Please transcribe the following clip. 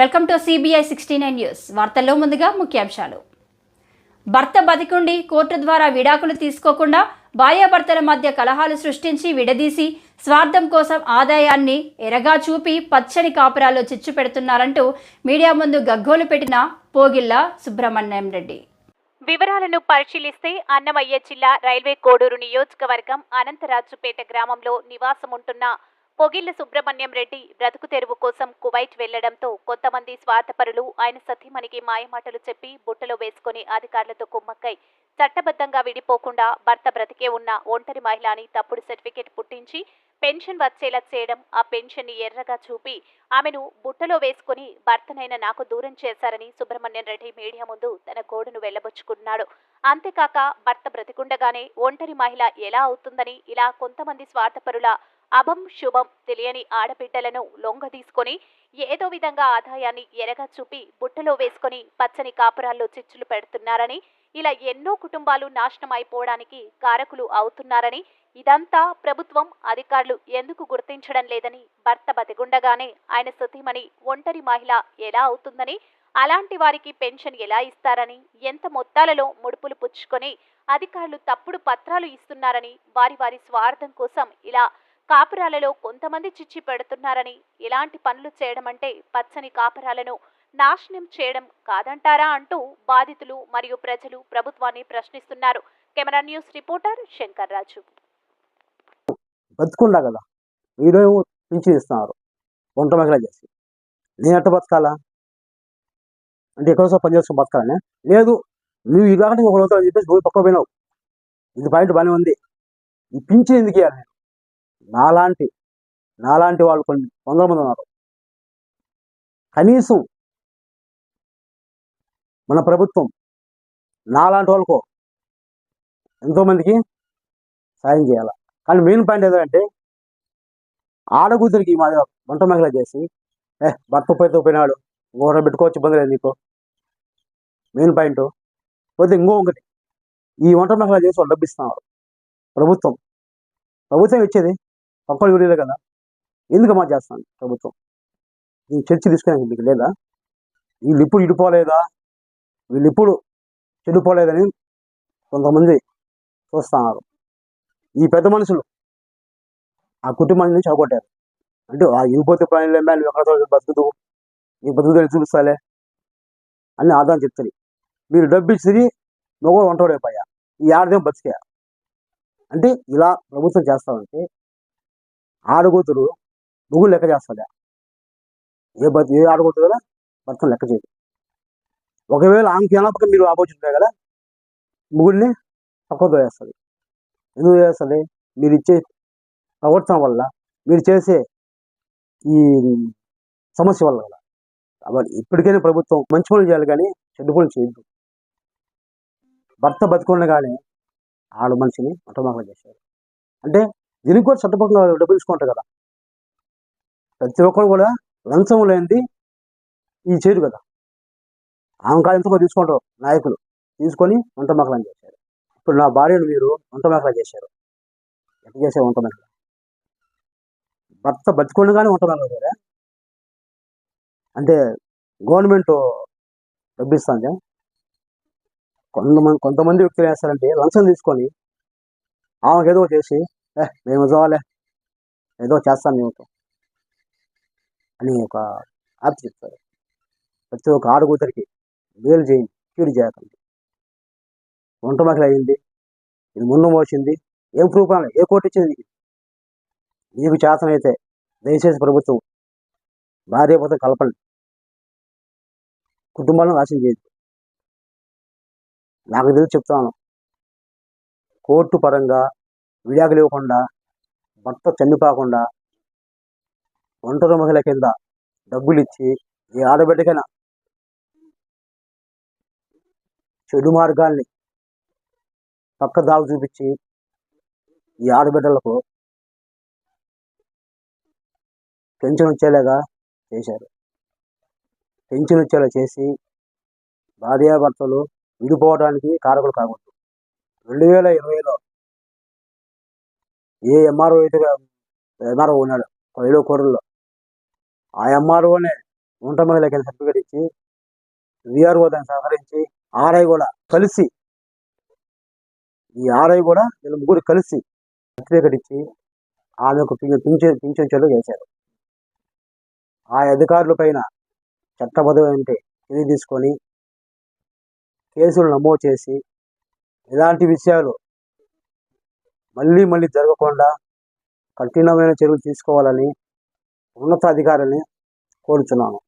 Welcome to CBI sixty nine news. వార్తల్లో ముందుగా ముఖ్యాంశాలు. భర్త బతికుండి కోర్టు ద్వారా విడాకులు తీసుకోకుండా భార్యాభర్తల మధ్య కలహాలు సృష్టించి విడదీసి స్వార్థం కోసం ఆదాయాన్ని ఎరగా చూపి పచ్చని కాపురాల్లో చిచ్చు పెడుతున్నారంటూ మీడియా ముందు గగ్గోలు పెట్టిన పోగిళ్ళ సుబ్రహ్మణ్యం రెడ్డి. వివరాలను పరిశీలిస్తే అన్నమయ్య జిల్లా రైల్వే కోడూరు నియోజకవర్గం అనంతరాజుపేట గ్రామంలో నివాసముంటున్న పొగిళ్ళ సుబ్రహ్మణ్యం రెడ్డి బ్రతుకు తెరువు కోసం కువైట్ వెళ్ళడంతో కొంతమంది స్వార్థపరులు ఆయన సతీమణికి మాయమాటలు చెప్పి బుట్టలో వేసుకుని అధికారులతో కుమ్మక్కై చట్టబద్ధంగా విడిపోకుండా భర్త బ్రతికే ఉన్న ఒంటరి మహిళ అని తప్పుడు సర్టిఫికేట్ పుట్టించి పెన్షన్ వచ్చేలా చేయడం ఆ పెన్షన్ని ఎర్రగా చూపి ఆమెను బుట్టలో వేసుకుని భర్తనైన నాకు దూరం చేశారని సుబ్రహ్మణ్యం రెడ్డి మీడియా ముందు తన గోడును వెళ్ళబుచ్చుకున్నాడు అంతేకాక భర్త బ్రతికుండగానే ఒంటరి మహిళ ఎలా అవుతుందని ఇలా కొంతమంది స్వార్థపరుల అభం శుభం తెలియని ఆడబిడ్డలను లొంగ తీసుకొని ఏదో విధంగా ఆదాయాన్ని ఎరగా చూపి బుట్టలో వేసుకొని పచ్చని కాపురాల్లో చిచ్చులు పెడుతున్నారని ఇలా ఎన్నో కుటుంబాలు నాశనం అయిపోవడానికి కారకులు అవుతున్నారని ఇదంతా ప్రభుత్వం అధికారులు ఎందుకు గుర్తించడం లేదని భర్త బతిగుండగానే ఆయన సతీమణి ఒంటరి మహిళ ఎలా అవుతుందని అలాంటి వారికి పెన్షన్ ఎలా ఇస్తారని ఎంత మొత్తాలలో ముడుపులు పుచ్చుకొని అధికారులు తప్పుడు పత్రాలు ఇస్తున్నారని వారి వారి స్వార్థం కోసం ఇలా కాపురాలలో కొంతమంది చిచ్చి పెడుతున్నారని ఇలాంటి పనులు చేయడం అంటే పచ్చని కాపురాలను నాశనం చేయడం కాదంటారా అంటూ బాధితులు మరియు ప్రజలు ప్రభుత్వాన్ని ప్రశ్నిస్తున్నారు. Camera news reporter Shankar Raju. బతుకుండా కదా? వీడేమో పింఛన్ ఇస్తున్నారు వంట మహిళ చేసి. నేను ఎట్ట బతకాలా? అంటే ఎక్కడో పని చేసుకుని బతకాలనే? లేదు నువ్వు ఇలాంటి ఒక రోజు చెప్పేసి పోయి పక్క పోయినావు. ఇది పాయింట్ బాగానే ఉంది. ఈ పింఛన్ ఎందుకు ఇవ్వాలి? నాలాంటి నాలాంటి వాళ్ళు కొన్ని వందల మంది ఉన్నారు. కనీసం మన ప్రభుత్వం నాలాంటి వాళ్ళకు ఎంతోమందికి సాయం చేయాలి? కానీ మెయిన్ పాయింట్ ఏంటంటే ఆడకూతురికి మాది వంట మహిళ చేసి ఏ భర్త పోయితే పోయినాడు ఇంకొకటి పెట్టుకోవచ్చు ఇబ్బంది లేదు నీకు. Main point. పోతే ఇంకో ఒకటి ఈ వంట మహిళ చేసి వాళ్ళు డబ్బిస్తున్నారు ప్రభుత్వం. ప్రభుత్వం ఇచ్చేది పక్కన ఊరిలే కదా? ఎందుకు అమలు చేస్తాను ప్రభుత్వం? ఈ చర్చ తీసుకునే మీకు లేదా? వీళ్ళు ఇప్పుడు ఇడిపోలేదా? వీళ్ళు ఇప్పుడు చెడిపోలేదని కొంతమంది చూస్తున్నారు. ఈ పెద్ద మనుషులు ఆ కుటుంబాన్ని నుంచి అవగొట్టారు అంటే ఆ ఇగిపోతే ప్రాణులు ఏమే నువ్వు ఎక్కడ బతుకుతూ నీ బతుకుదని చూపిస్తాలే అని ఆదాయం చెప్తుంది. మీరు డబ్బు ఇచ్చి నువ్వు వంటోడైపోయా ఈ ఆడదేం బతికే అంటే ఇలా ప్రభుత్వం చేస్తామంటే ఆడగూతురు నువ్వు లెక్క చేస్తాడా ఏ బతి ఏ ఆడగూతురు కదా భర్తను లెక్క చేయదు ఒకవేళ ఆమెకి మీరు ఆపోజిట్ కదా ముగ్గురిని పక్కకు వేస్తుంది ఎందుకు చేస్తుంది? మీరు ఇచ్చే ప్రవర్తన వల్ల మీరు చేసే ఈ సమస్య వల్ల కదా. కాబట్టి ఇప్పటికైనా ప్రభుత్వం మంచి పనులు చేయాలి కానీ చెడ్డు పనులు చేయొద్దు. భర్త బతుకుండగానే ఆడ మనిషిని మొట్టమొదటి చేశారు అంటే దీనికి కూడా చట్టపరంగా డబ్బులు తీసుకుంటారు కదా. ప్రతి ఒక్కరు కూడా లంచం లేనిది ఈ చేయరు కదా. ఆమె ఎంతో తీసుకుంటారు నాయకులు? తీసుకొని వంట మకలం చేశారు. ఇప్పుడు నా భార్యను మీరు వంట మకలం చేశారు. ఎంత చేశారు వంట మకల? భర్త బతుకుండగానే వంట మకల చేశారా? అంటే గవర్నమెంట్ డబ్బిస్తుందా కొంతమంది కొంతమంది వ్యక్తులు వేస్తారంటే లంచం తీసుకొని ఆమెకేదో చేసి మేము చూడాలి ఏదో చేస్తాను మేము అని ఒక ఆర్తి చెప్తారు ప్రతి ఒక్క ఆడకూతురికి మేలు చేయండి కీడు చేయకండి వంట మహిళ అయింది ఇది ముందు మోసింది ఏం ప్రూఫ్ అని ఏ కోర్టు ఇచ్చింది నీకు? చేతనైతే దయచేసి ప్రభుత్వం భార్య పోతే కలపండి కుటుంబాలను నాశనం చేయదు నాకు తెలిసి చెప్తాను కోర్టు పరంగా విడాకులు ఇవ్వకుండా భర్త చనిపోకుండా ఒంటరి మహిళ కింద డబ్బులు ఇచ్చి ఏ ఆడబిడ్డకైనా చెడు మార్గాల్ని పక్క దాగు చూపించి ఈ ఆడబిడ్డలకు పెన్షన్ వచ్చేలాగా చేశారు. పెన్షన్ వచ్చేలా చేసి భార్యాభర్తలు విడిపోవడానికి కారకులు కాకూడదు. రెండు వేల ఇరవైలో ఏ ఎంఆర్ఓ అయితే ఎంఆర్ఓ ఉన్నాడు ఏడో కోడల్లో. ఆ ఎంఆర్ఓనే వంట మహిళకి సర్టిఫికేట్ ఇచ్చి విఆర్ఓ దాన్ని సహకరించి ఆర్ఐ కూడా కలిసి ఈ ఆర్ఐ కూడా వీళ్ళ ముగ్గురు కలిసి సర్టిఫికేట్ ఇచ్చి ఆమెకు పింఛ- పింఛన్ పింఛన్ చెల్లు చేశారు. ఆ అధికారుల పైన చట్టబద్ధమైన చర్య తీసుకొని కేసులు నమోదు చేసి ఇలాంటి విషయాలు మళ్ళీ మళ్ళీ జరగకుండా కఠినమైన చర్యలు తీసుకోవాలని ఉన్నతాధికారిని కోరుచున్నాను.